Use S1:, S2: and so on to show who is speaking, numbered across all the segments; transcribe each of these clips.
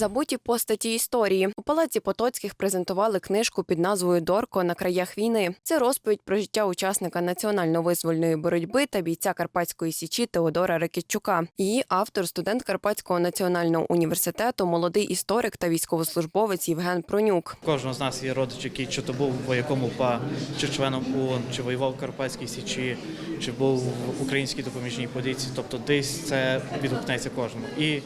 S1: Забуті постаті історії у палаці Потоцьких презентували книжку під назвою Дорко на краях війни. Це розповідь про життя учасника національно-визвольної боротьби та бійця Карпатської січі Теодора Рекітчука. Її автор, студент Карпатського національного університету, молодий історик та військовослужбовець Євген Пронюк.
S2: Кожного з нас є родич, який чи то був вояком УПА, чи членом ООН, чи воював в Карпатській Січі, чи був в українській допоміжній поліції. Тобто десь це відгукнеться кожному. І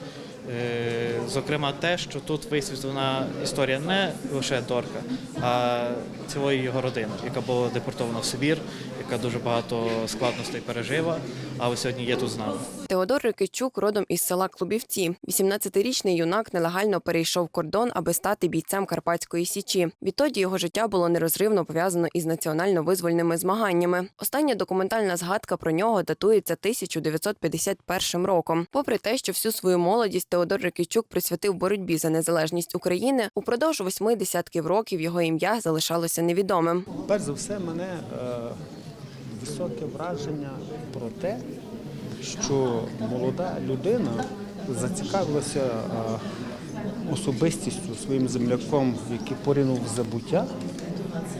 S2: зокрема те, що тут висвітлена історія не лише Дорка, а цілої його родини, яка була депортована в Сибір, яка дуже багато складностей пережила, але сьогодні є тут з нами.
S1: Теодор Рикичук родом із села Клубівці. 18-річний юнак нелегально перейшов кордон, аби стати бійцем Карпатської січі. Відтоді його життя було нерозривно пов'язано із національно-визвольними змаганнями. Остання документальна згадка про нього датується 1951 роком. Попри те, що всю свою молодість Теодор Рикичук присвятив боротьбі за незалежність України, упродовж восьми десятків років його ім'я залишалося невідомим.
S3: Перш за все, мене е, високе враження про те, що молода людина зацікавилася е, особистістю своїм земляком, який поринув в забуття,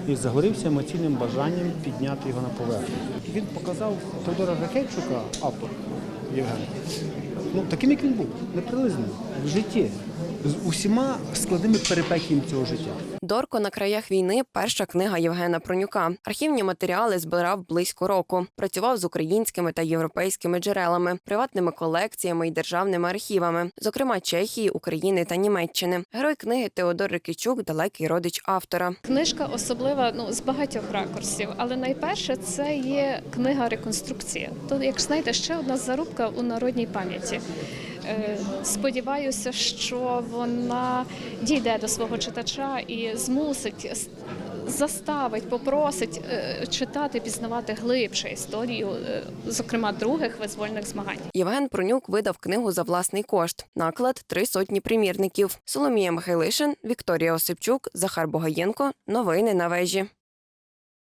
S3: і загорівся емоційним бажанням підняти його на поверхню. Він показав Теодора Ракейчука, автор Євген, ну, таким, як він був, неприлизним в житті, з усіма складними перипетіями цього життя.
S1: Дорко на краях війни перша книга Євгена Пронюка. Архівні матеріали збирав близько року. Працював з українськими та європейськими джерелами, приватними колекціями і державними архівами, зокрема Чехії, України та Німеччини. Герой книги Теодор Рикичук далекий родич автора.
S4: Книжка особлива ну з багатьох ракурсів, але найперше це є книга реконструкція. То, як знаєте, ще одна зарубка у народній пам'яті. Е, Сподіваюся, що вона дійде до свого читача і змусить заставить, попросить е, читати, пізнавати глибше історію, е, зокрема других визвольних змагань.
S1: Євген Пронюк видав книгу за власний кошт. Наклад три сотні примірників. Соломія Михайлишин, Вікторія Осипчук, Захар Богаєнко. Новини на вежі.